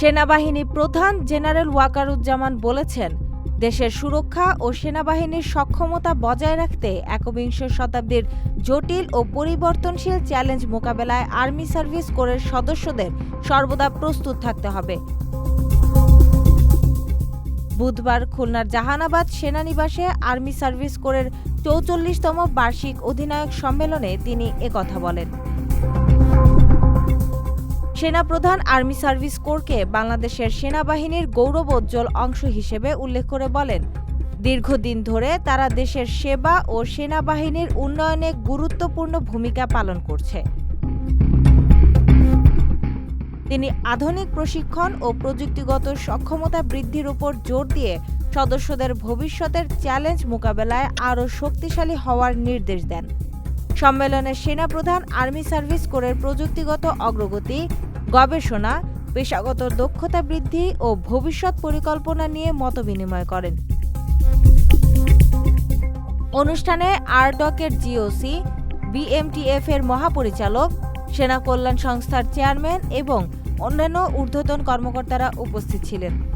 সেনাবাহিনী প্রধান জেনারেল ওয়াকারুজ্জামান বলেছেন, দেশের সুরক্ষা ও সেনাবাহিনীর সক্ষমতা বজায় রাখতে একবিংশ শতাব্দীর জটিল ও পরিবর্তনশীল চ্যালেঞ্জ মোকাবেলায় আর্মি সার্ভিস কোরের সদস্যদের সর্বদা প্রস্তুত থাকতে হবে। বুধবার খুলনার জাহানাবাদ সেনানিবাসে আর্মি সার্ভিস কোরের চৌচল্লিশতম বার্ষিক অধিনায়ক সম্মেলনে তিনি একথা বলেন। সেনাপ্রধান আর্মি সার্ভিস কোরকে বাংলাদেশের সেনাবাহিনীর গৌরবোজ্জ্বল অংশ হিসেবে উল্লেখ করে বলেন, দীর্ঘদিন ধরে তারা দেশের সেবা ও সেনাবাহিনীর উন্নয়নে গুরুত্বপূর্ণ ভূমিকা পালন করছে। তিনি আধুনিক প্রশিক্ষণ ও প্রযুক্তিগত সক্ষমতা বৃদ্ধির উপর জোর দিয়ে সদস্যদের ভবিষ্যতের চ্যালেঞ্জ মোকাবেলায় আরও শক্তিশালী হওয়ার নির্দেশ দেন। সম্মেলনে সেনাপ্রধান আর্মি সার্ভিস কোরের প্রযুক্তিগত অগ্রগতি গবেষণা, পেশাগত দক্ষতা বৃদ্ধি ও ভবিষ্যৎ পরিকল্পনা নিয়ে মতবিনিময় করেন। অনুষ্ঠানে আরডকের জিওসি বিএমটিএফ এর মহাপরিচালক সেনা কল্যাণ সংস্থার চেয়ারম্যান এবং অন্যান্য ঊর্ধ্বতন কর্মকর্তারা উপস্থিত ছিলেন।